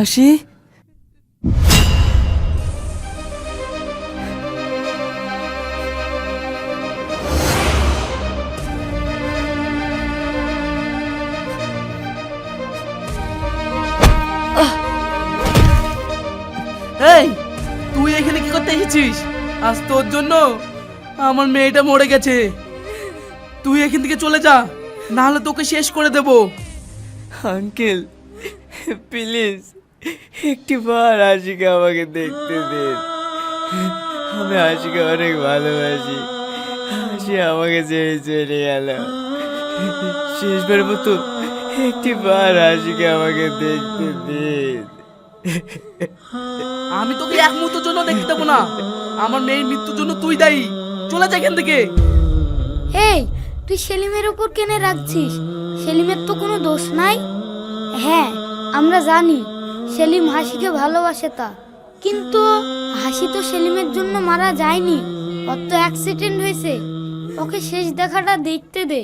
হাসি? এই তুই এখানে কি করতে এসেছিস? আজ তোর জন্য আমার মেয়েটা মরে গেছে। তুই এখান থেকে চলে যা না হলে তোকে শেষ করে দেব। Uncle please. একটি বার আশিকে আমাকে দেখতে দিন আমি আশিকে অনেক ভালোবাসি। হাসি আমাকে ছেড়ে চলে গেল। শেষবার মতো একটি বার আশিকে আমাকে দেখতে দিন আমি তোকে এক মুহূর্তের জন্য দেখতে দেবো না। আমার মেয়ের মৃত্যুর জন্য তুই দায়ী। চলে যা এখান থেকে। এই তুই সেলিমের ওপর কেনে রাখছিস সেলিমের তো কোনো দোষ নাই। হ্যাঁ আমরা জানি। সেলিম হাসিকে ভালোবাসে তা। কিন্তু হাসি তো সেলিমের জন্য মারা যায়নি। ওর তো অ্যাক্সিডেন্ট হয়েছে। ওকে শেষ দেখাটা দেখতে দে।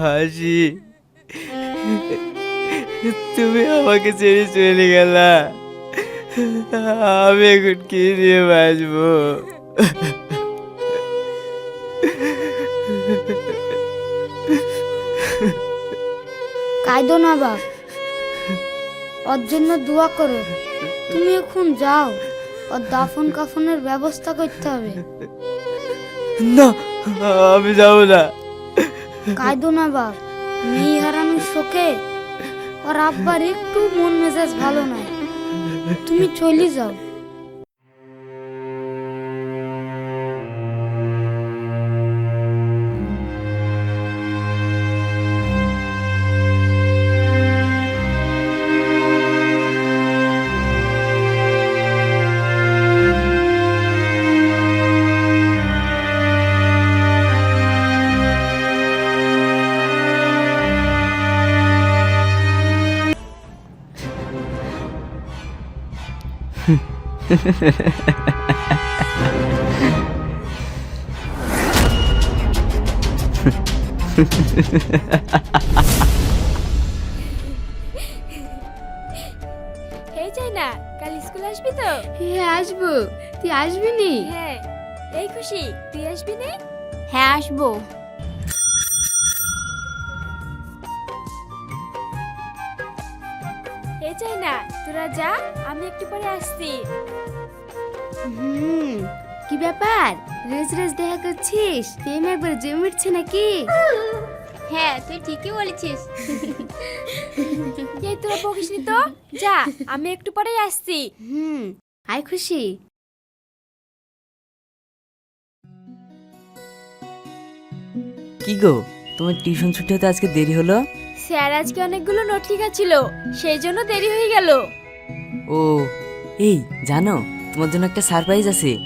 হাসি, তুমি আমাকে ছেড়ে চলে গেলা। আমি এখন কি নিয়ে বাঁচবো? কাঁদো না বাপ। ওর জন্য দোয়া করো। তুমি এখন যাও। ওর দাফন কাফনের ব্যবস্থা করতে হবে। না আমি যাব না। কাঁদো না বাপ। মেয়ে হারানোর শোকে ওর আব্বার একটু মন মেজাজ ভালো নাই তুমি চলে যাও। এই না কাল স্কুল আসবি তো? হ্যাঁ আসব। তুই আসবি নি? হ্যাঁ। এই খুশি তুই আসবি না? হ্যাঁ আসব। এই যাই না তোরা যা আমি একটু পরে আসছি। হুম। কি ব্যাপার? রোজ রোজ দেখা করছিস? প্রেম একবার জমে উঠছে নাকি? হ্যাঁ তুই ঠিকই বলেছিস। এই তোরা বকিস তো? যা আমি একটু পরেই আসছি। হুম। আয় খুশি। কি গো তোমার টিউশন ছুটি হতে আজকে দেরি হলো? স্যার আজকে অনেকগুলো নোট লেখা ছিল সেই জন্য দেরি হয়ে গেল। ও এই জানো তোমার জন্য একটা সারপ্রাইজ আছে।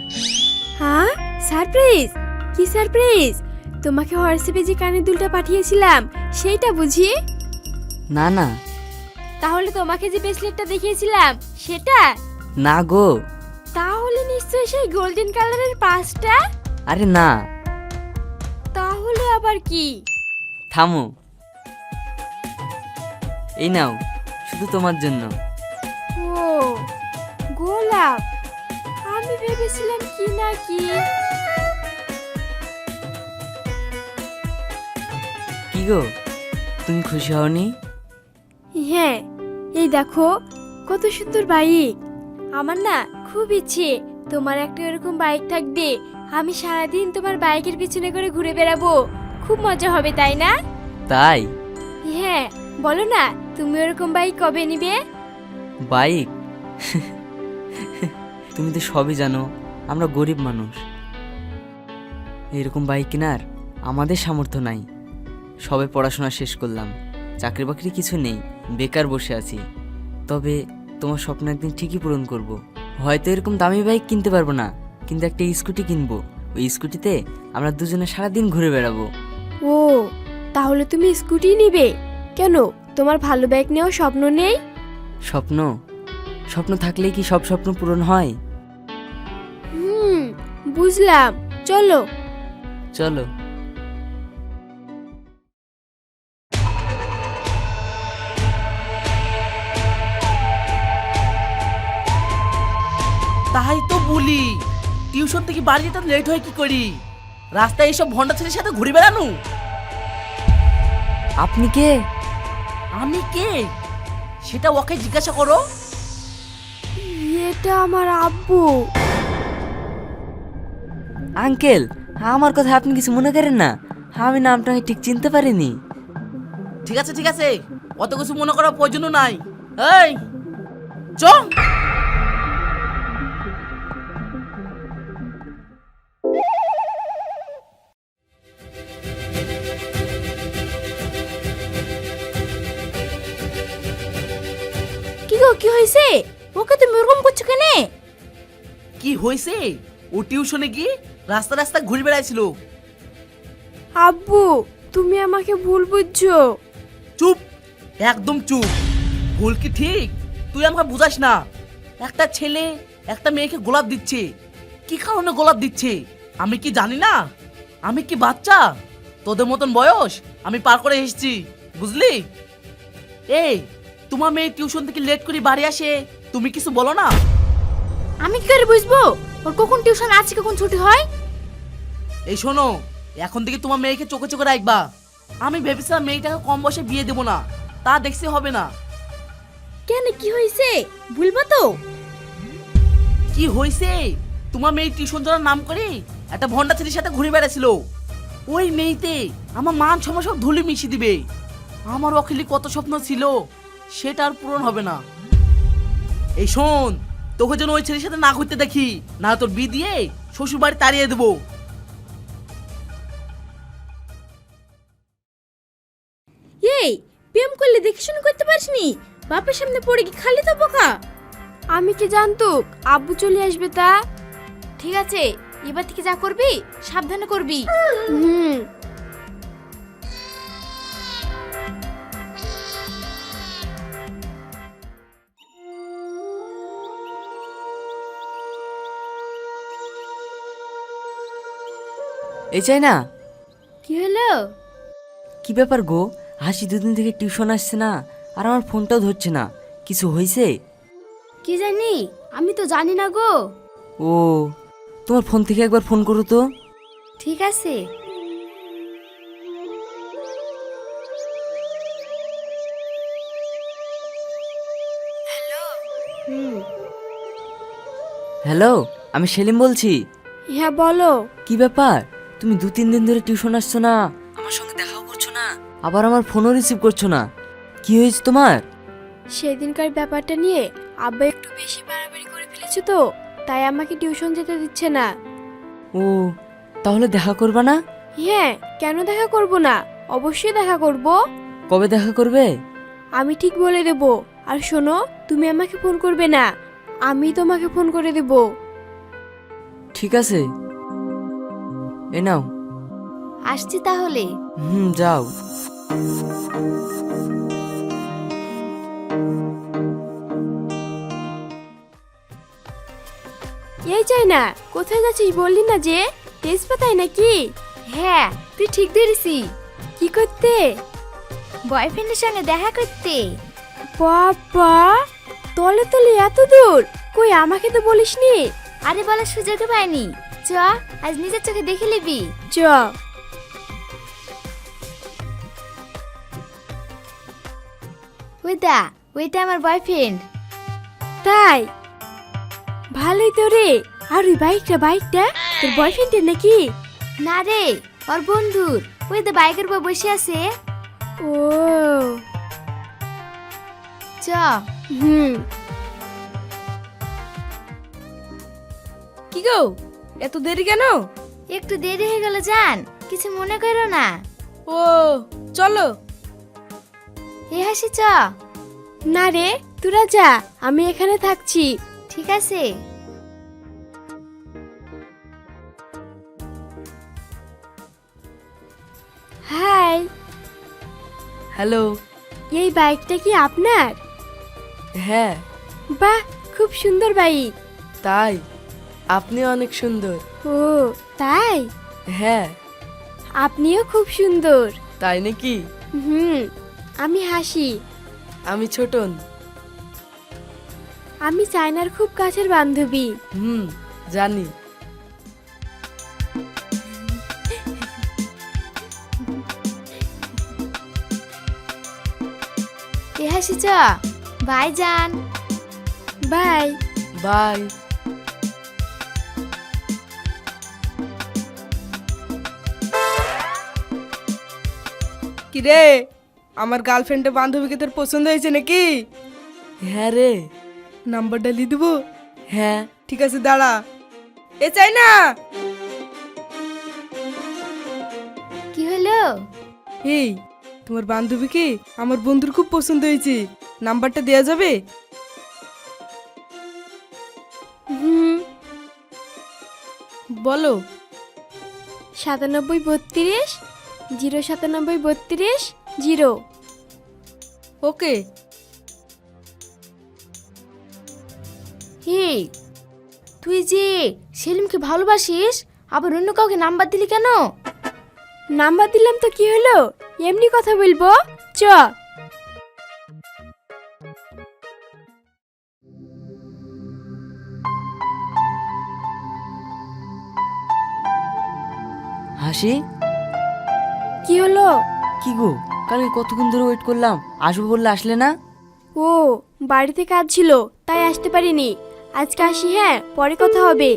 হ্যাঁ? সারপ্রাইজ? কি সারপ্রাইজ? তোমাকে হোয়াটসঅ্যাপে যে কানের দুলটা পাঠিয়েছিলাম সেইটা বুঝি? না না। তাহলে তোমাকে যে ব্রেসলেটটা দেখিয়েছিলাম সেটা? না গো। তাহলে নিশ্চয়ই সেই গোল্ডেন কালারের পাঁচটা? আরে না। তাহলে আবার কি? থামো। এই নাও শুধু তোমার জন্য। ও গোলাপ। আমি ভেবেছিলাম কি না কি। কি গো? তুমি খুশি হওনি? হ্যাঁ এই দেখো কত সুন্দর বাইক। আমার না খুব ইচ্ছে তোমার একটা এরকম বাইক থাকবে। আমি সারাদিন তোমার বাইকের পিছনে করে ঘুরে বেড়াবো। খুব মজা হবে তাই না? তাই? হ্যাঁ বলো না তুমি ওরকম বাইক কবে নিবে? বাইক? তুমি তো সবই জানো আমরা গরিব মানুষ। এরকম বাইক কেনার আমাদের সামর্থ্য নাই। সবে পড়াশোনা শেষ করলাম চাকরি বাকরি কিছু নেই বেকার বসে আছি। তবে তোমার স্বপ্ন একদিন ঠিকই পূরণ করব। হয়তো এরকম দামি বাইক কিনতে পারব না কিন্তু একটা স্কুটি কিনবো। ওই স্কুটিতে আমরা দুজনে সারাদিন ঘুরে বেড়াবো। ও তাহলে তুমি স্কুটি নিবে? কেন? তোমার ভালো বাইক নেওয়ার স্বপ্ন নেই? স্বপ্ন? স্বপ্ন থাকলে কি সব স্বপ্ন পূরণ হয়? বুঝলাম চলো। চলো। তাই তো বলি টিউশন থেকে বাড়ি যেতে লেট হয় কি করি? রাস্তায় এইসব ভন্ডা ছেলের সাথে ঘুরে বেড়ানো? আপনি কে? আমি কে? সেটা ওকে জিজ্ঞাসা করো। এটা আমার আব্বু। আঙ্কেল আমার কথা আপনি কিছু মনে করেন না। আমি নামটা আমি ঠিক চিনতে পারিনি। ঠিক আছে ঠিক আছে। অত কিছু মনে করার প্রয়োজন নাই। এই চ। কি গো কি হয়েছে? ওকে তুমি ওরকম করছ কেনে? কি হয়েছে? ও টিউশনে গিয়ে রাস্তা রাস্তা ঘুরে বেড়াইছিল। আব্বু তুমি আমাকে ভুল বুঝছ। চুপ একদম চুপ। ভুল কি ঠিক? তুই আমাকে বুঝাস না। একটা ছেলে একটা মেয়েকে গোলাপ দিচ্ছে। কি কারণে গোলাপ দিচ্ছে? আমি কি জানি না? আমি কি বাচ্চা? তোদের মতন বয়স? আমি পার করে এসেছি বুঝলি? এই তোমার মেয়ে টিউশন থেকে লেট করে বাড়ি আসে তুমি কিছু বলো না। আমি কি করে বুঝব? ওর কখন টিউশন আছে কখন ছুটি হয়? এই শোনো এখন থেকে তোমার মেয়েকে চোখে চোখে রাখবা। আমি ভেবেছিলাম মেয়েটাকে কম বয়সে বিয়ে দেবো না তা দেখতে হবে না। কেন কি হয়েছে? ভুলবো তো? কি হয়েছে? তোমার মেয়ে টিউশন যাওয়ার নাম করে একটা ভন্ডা ছেলের সাথে ঘুরে বেড়াছিল ওই মেয়েতে আমার মান সময় সব ধুলি মিশিয়ে দিবে। আমার অখিলি কত স্বপ্ন ছিল সেটা আর পূরণ হবে না। এই শোন তোকে যেন ওই ছেলের সাথে না ঘুরতে দেখি না তোর বি দিয়ে শ্বশুর বাড়ি তাড়িয়ে দেবো। প্রেম করলে দেখে শুনে করতে পারিসনি? বাপের সামনে পড়ে কি খালি তো বোকা? আমি কি জানতো আব্বু চলে আসবে তা? ঠিক আছে এবার থেকে যা করবি সাবধানে করবি। হুম। এই চাই না কি হলো? কি ব্যাপার গো? হাসি দুদিন থেকে টিউশন আসছে না আর আমার ফোনটাও ধরছে না। কিছু হয়েছে? কি জানি? আমি তো জানি না গো। ও তোমার ফোন থেকে একবার ফোন করো তো। ঠিক আছে। হুম। হ্যালো আমি সেলিম বলছি। হ্যাঁ বলো। কি ব্যাপার? তুমি দু তিন দিন ধরে টিউশন আসছো না আবার আমার ফোনও রিসিভ করছ না। কি হয়েছে তোমার? সেদিনকার ব্যাপারটা নিয়ে আব্বা একটু বেশি বাড়াবাড়ি করে ফেলেছে তো তাই আমাকে টিউশন যেতে দিচ্ছে না। ও তাহলে দেখা করবা না? হ্যাঁ কেন দেখা করব না? অবশ্যই দেখা করব। কবে দেখা করবে? আমি ঠিক বলে দেব। আর শোনো তুমি আমাকে ফোন করবে না। আমি তোমাকে ফোন করে দেব। ঠিক আছে। এ নাও। আসছি তাহলে। হুম যাও। এই চাই না কোথায় যাচ্ছিস বললি না যে? তেজপাতায় নাকি? হ্যাঁ তুই ঠিক ধরেছি। কি করতে? বয়ফ্রেন্ডের সঙ্গে দেখা করতে। বাবা তলে তলে এত দূর? কই আমাকে তো বলিসনি? আরে বলার সুযোগ পাইনি। চ আজ নিজের চোখে দেখে নিবি। চ। ওইটা ওইটা আমার বয়ফ্রেন্ড তাই? ভালোই তো রে। আর ওই বাইকটা বাইকটা তোর বয়ফ্রেন্ডের নাকি? না রে ওর বন্ধুর। ওই তো বাইকের উপর বসে আছে। ও। চ। হুম। কি গো? এত দেরি কেন? একটু দেরি হয়ে গেল জান। কিছু মনে করো না। ও চলো। এ হাসি চ। না রে তোরা যা আমি এখানে থাকছি। ঠিক আছে। হাই। হ্যালো। এই বাইকটা কি আপনার? হ্যাঁ। বাহ খুব সুন্দর বাইক। তাই? আপনি অনেক সুন্দর। ও তাই? হ্যাঁ। আপনিও খুব সুন্দর। তাই নাকি? হুম। আমি হাসি। আমি ছোটন। আমি চায়নার খুব কাছের বান্ধবী। হুম জানি। এ হাসি চ। বাই যান বাই। বাই। কি রে আমার গার্লফ্রেন্ডের বান্ধবীকে তোর পছন্দ হয়েছে নাকি? হ্যাঁ রে। নাম্বারটা লিয়ে দেবো? হ্যাঁ। ঠিক আছে দাঁড়া। এ চাই না কি হলো? এই তোমার বান্ধবীকে আমার বন্ধুর খুব পছন্দ হয়েছে। নাম্বারটা দেওয়া যাবে? হুম। বলো। সাতানব্বই বত্রিশ জিরো সাতানব্বই বত্রিশ জিরো। ওকে। হে তুই যে সেলিমকে ভালোবাসিস আবার অন্য কাউকে নাম্বার দিলি কেন? নাম্বার দিলাম তো কি হলো? এমনি কথা বলব চ। হাসি? কি হলো? কি গো? কালকে কতক্ষণ ধরে ওয়েট করলাম? আসব বললে আসলে না? ও বাড়িতে কাজ ছিল তাই আসতে পারিনি। আজকে আসি হ্যাঁ পরে কথা হবে।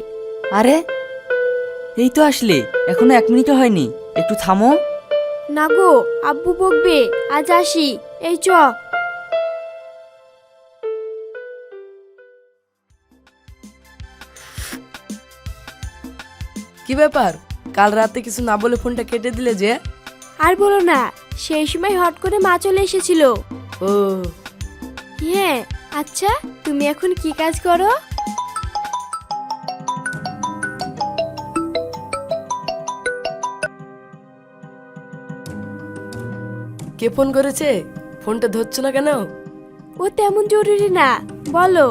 আরে এই তো আসলে এখনও এক মিনিটও হয়নি। একটু থামো। না গো আব্বু বকবে আজ আসি। এই চ। কি ব্যাপার? কাল রাতে কিছু না বলে ফোনটা কেটে দিলে যে? আর বলো না সেই সময় হট করে মা চলে এসেছিল। ও। হ্যাঁ আচ্ছা তুমি এখন কি কাজ করো? কে ফোন করেছে? ফোনটা ধরছো না কেন? ও তেমন জরুরি না বলো।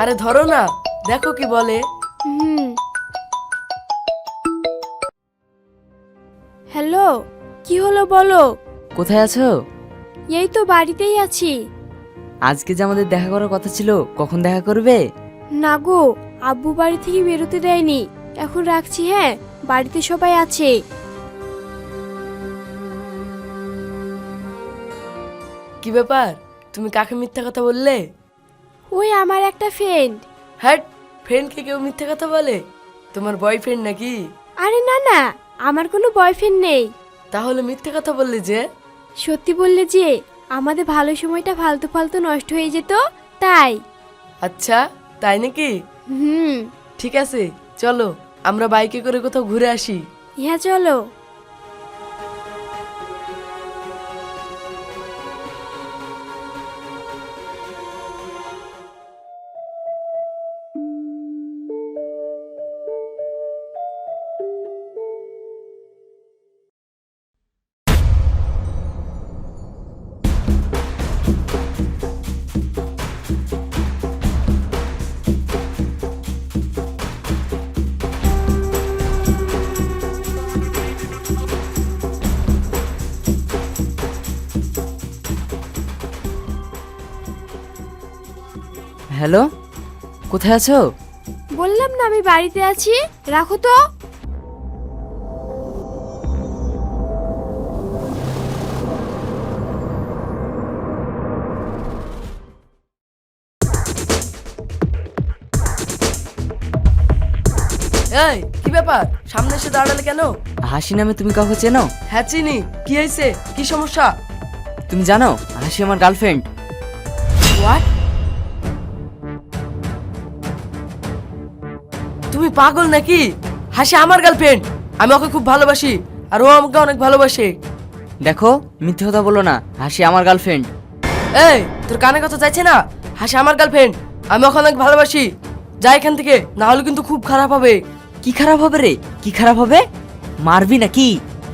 আরে ধরো না দেখো কি বলে। হ্যালো কি হলো বলো? কোথায় আছো? এই তো বাড়িতেই আছি। আজকে যে আমাদের দেখা করার কথা ছিল কখন দেখা করবে? না গো আব্বু বাড়ি থেকে বেরোতে দেয়নি। এখন রাখছি হ্যাঁ? বাড়িতে সবাই আছে। কি ব্যাপার? তুমি কাকে মিথ্যা কথা বললে? ওই আমার একটা ফ্রেন্ড হ্যাট ফ্রেন্ডকে কেউ মিথ্যা কথা বলে? তোমার বয়ফ্রেন্ড নাকি? আরে না না আমার কোনো বয়ফ্রেন্ড নেই। তাহলে মিথ্যে কথা বললে যে? সত্যি বললে যে আমাদের ভালো সময়টা ফালতু ফালতু নষ্ট হয়ে যেত তাই। আচ্ছা তাই নাকি? হুম। ঠিক আছে চলো আমরা বাইকে করে কোথাও ঘুরে আসি। হ্যাঁ চলো। হ্যালো কোথায় আছো? বললাম না আমি বাড়িতে আছি রাখো তো। এই কি ব্যাপার? সামনে এসে দাঁড়ালে কেন? হাসি নামে তুমি কাউকে চেনো? হ্যাঁ চিনি। কি হয়েছে? কি সমস্যা? তুমি জানো হাসি আমার গার্লফ্রেন্ড হোয়াট পাগল নাকি? হাসি আমার গার্লফ্রেন্ড আমি ওকে খুব ভালোবাসি আর ও আমাকে অনেক ভালোবাসে। দেখো মিথ্যে কথা বলো না হাসি আমার গার্লফ্রেন্ড এই তোর কানে কথা যাচ্ছে না? হাসি আমার গার্লফ্রেন্ড আমি ওকে অনেক ভালোবাসি। যা এখান থেকে না হলে কিন্তু খুব খারাপ হবে। কি খারাপ হবে রে? কি খারাপ হবে? মারবি নাকি?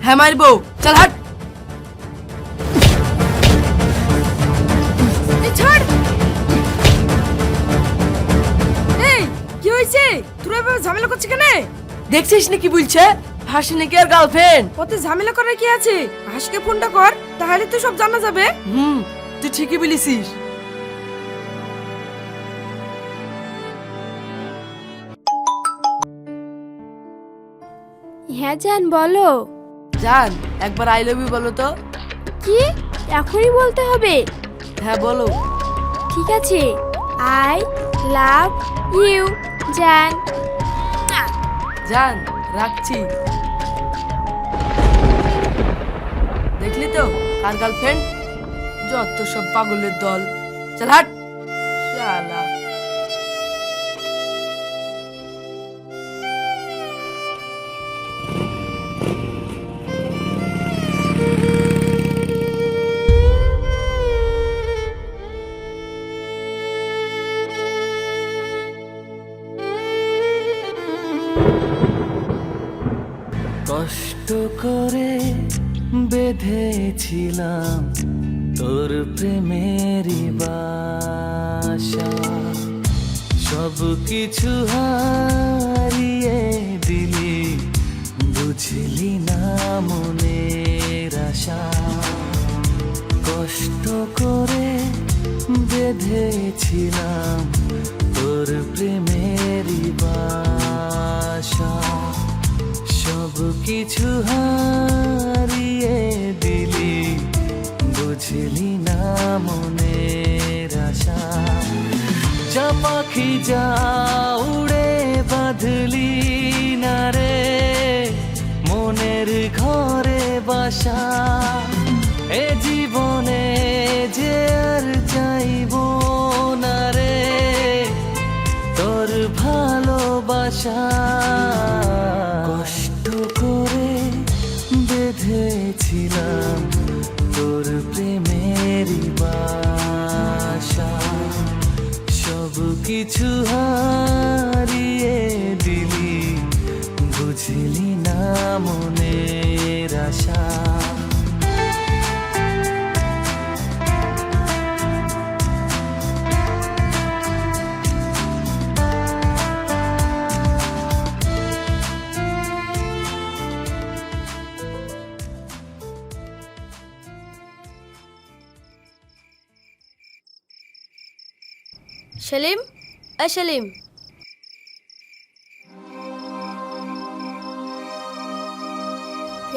হ্যাঁ মারবো। চল হাট। দেখছিস না কি বলছে? হাসি নাকি আর গার্লফ্রেন্ড ওতে ঝামেলা করার কি আছে? হাসিকে ফোনটা কর তাহলে তো সব জানা যাবে। হুম তুই ঠিকই বলেছিস। হ্যাঁ জান বলো। জান একবার আই লাভ ইউ বলো তো। কি? এখনই বলতে হবে? হ্যাঁ বলো। ঠিক আছে। আই লাভ ইউ জান। জান রাখছি। দেখলি তো কার গার্লফ্রেন্ড যত সব পাগলের দল। চাল হাট শালা। বেঁধেছিলাম তোর প্রেমেরই বাসা। সব কিছু হারিয়ে দিলি, বুঝলি না মনের আশা। কষ্ট করে বেঁধেছিলাম তোর প্রেমেরই বাসা। সব কিছু দিলি বুঝলি না মনের আশা। যা পাখি যা উড়ে বাঁধলি না রে, মনের ঘরে বাসা। এ জীবনে যে আর চাইব না রে, তোর ভালোবাসা। কিছু হারিয়ে দিলি বুঝলি না মনের আশা। সেলিম? সেলিম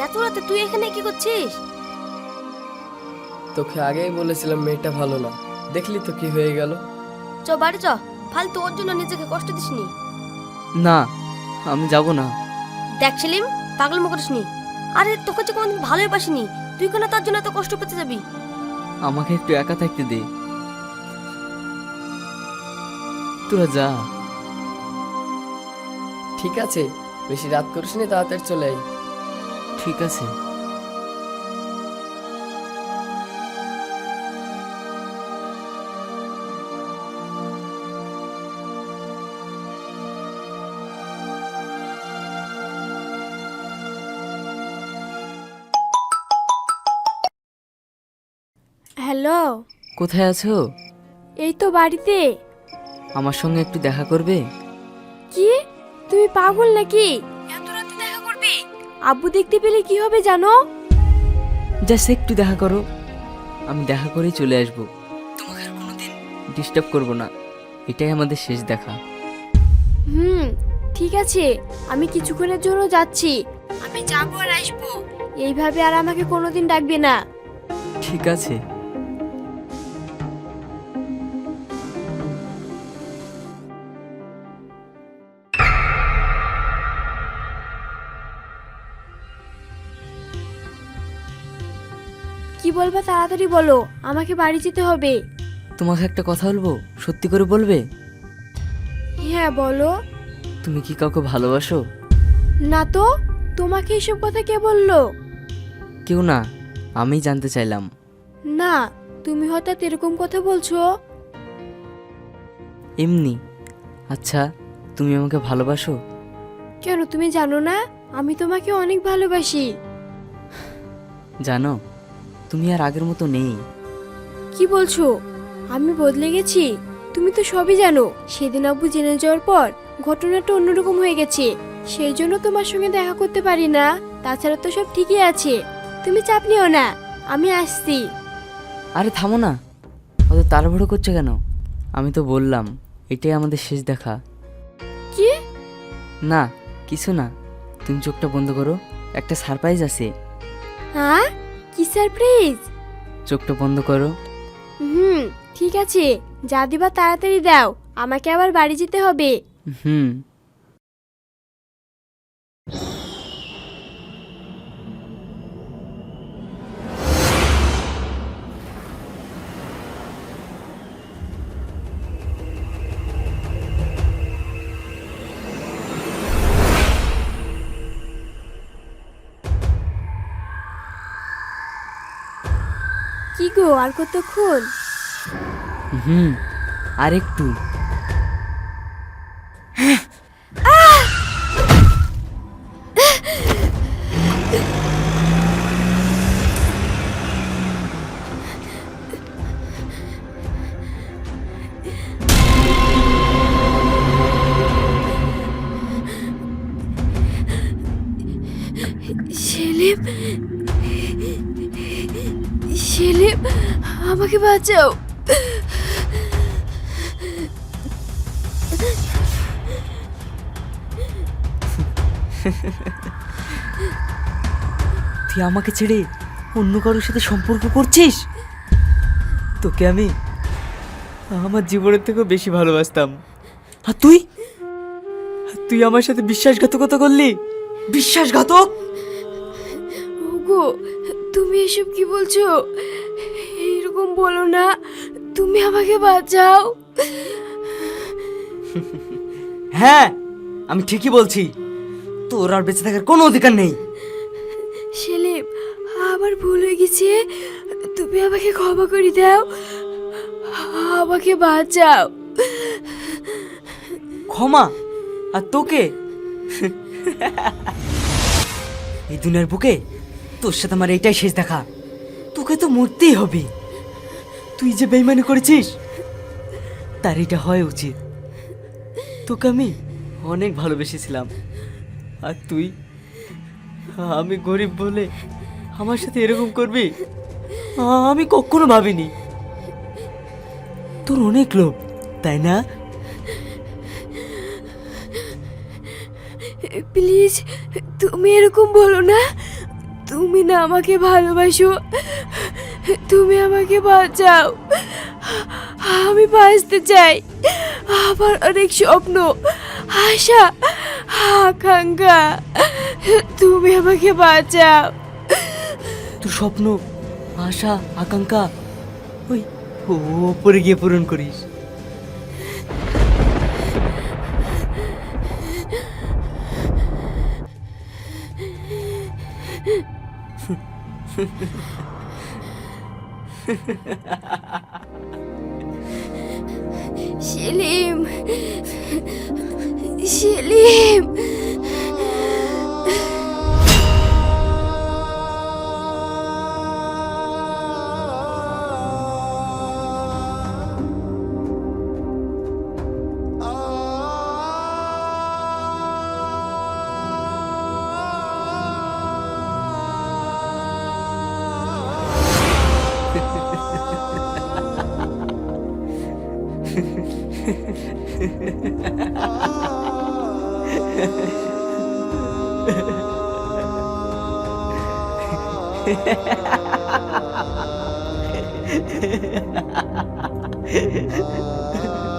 এত রাতে তুই এখানে কি করছিস? তোকে আগেই বলেছিলাম মেয়েটা ভালো না। দেখলি তো কি হয়ে গেল? চ বাড়ি চ। ফালতু ওর জন্য নিজেকে কষ্ট দিসনি? না আমি যাব না। দেখ সেলিম পাগল করিসনি। আরে তোকে যে কোনোদিন ভালোই পাসিনি। তুই কেন তার জন্য এত কষ্ট পেতে যাবি? আমাকে একটু একা থাকতে দে। তোরা যা ঠিক আছে বেশি রাত করিস নি তাড়াতাড়ি চলে আয়। ঠিক আছে। হ্যালো। কোথায় আছো? এই তো বাড়িতে। আমার সঙ্গে একটু দেখা করবে? কি? তুমি পাগল নাকি? এত রাতে দেখা করবে? আব্বু দেখতে পেলে কি হবে জানো? জাস্ট একটু দেখা করো। আমি দেখা করেই চলে আসব। তোমাকে আর কোনোদিন ডিস্টার্ব করব না। এটাই আমাদের শেষ দেখা। হুম ঠিক আছে। আমি কিছুক্ষণের জন্য যাচ্ছি। আমি যাব আর আসব। এইভাবে আর আমাকে কোনোদিন ডাকবে না। ঠিক আছে। বলবা তাড়াতাড়ি বলো আমাকে বাড়ি যেতে হবে। তোমাকে একটা কথা বলব? সত্যি করে বলবে? হ্যাঁ বলো। তুমি কি কাউকে ভালোবাসো? না তো তোমাকে এসব কথা কে বলল? কেউ না আমি জানতে চাইলাম। না তুমি হঠাৎ এরকম কথা বলছো? এমনি। আচ্ছা তুমি আমাকে ভালোবাসো? কেন তুমি জানো না? আমি তোমাকে অনেক ভালোবাসি। জানো? তুমি আর আগের মতো নেই। কি বলছো? আমি বদলে গেছি? তুমি তো সবই জানো। সেদিন আব্বু জেনে যাওয়ার পর ঘটনাটা অন্যরকম হয়ে গেছে। সেই জন্য তোমার সঙ্গে দেখা করতে পারি না। তাছাড়া তো সব ঠিকই আছে। তুমি চাপ নিও না। আমি আসছি। আরে থামো না। অত তাড়াহুড়ো করছ কেন? আমি তো বললাম এটাই আমাদের শেষ দেখা। কি? না কিছু না। তুমি চোখটা বন্ধ করো। একটা সারপ্রাইজ আছে। হ্যাঁ? কি সারপ্রাইজ? চোখটা বন্ধ করো। হুম ঠিক আছে। যা দিবা তাড়াতাড়ি দাও। আমাকে আবার বাড়ি যেতে হবে। হুম। গো আর কতক্ষণ? হুম আর একটু। সেলিম সেলিম আমাকে বাঁচাও। তুই আমাকে ছেড়ে অন্য কারোর সাথে সম্পর্ক করছিস? তোকে আমি আমার জীবনের থেকেও বেশি ভালোবাসতাম। আর তুই? তুই আমার সাথে বিশ্বাসঘাতকতা করলি? বিশ্বাসঘাতক? ওগো তুমি এসব কি বলছো? এইরকম বলো না তুমি আমাকে বাঁচাও। হ্যাঁ আমি ঠিকই বলছি। তোর আর বেঁচে থাকার কোনো অধিকার নেই। সেলিম আবার ভুল হয়ে গেছে। তুমি আমাকে ক্ষমা করে দাও। আমাকে বাঁচাও। ক্ষমা? আর তোকে? এই দুনিয়ার বুকে তোর সাথে আমার এটাই শেষ দেখা। তোকে তো মরতেই হবে। তুই যে বেইমানি করেছিস, তার এটা হয় উচিত। তোকে আমি অনেক ভালোবেসেছিলাম। আর তুই, আমি গরিব বলে আমার সাথে এরকম করবি? আমি কখনো ভাবিনি। তোর অনেক লোভ, তাই না? প্লিজ, তুমি এরকম বলো না। তুমি না আমাকে ভালোবাসো, তুমি আমাকে বাঁচাও। আমি বাঁচতে চাই। আমার অনেক স্বপ্ন, আশা, আকাঙ্ক্ষা। তুমি আমাকে বাঁচাও। তোর স্বপ্ন, আশা, আকাঙ্ক্ষা? ওই ওপরে গিয়ে পূরণ করিস। সেলিম সেলিম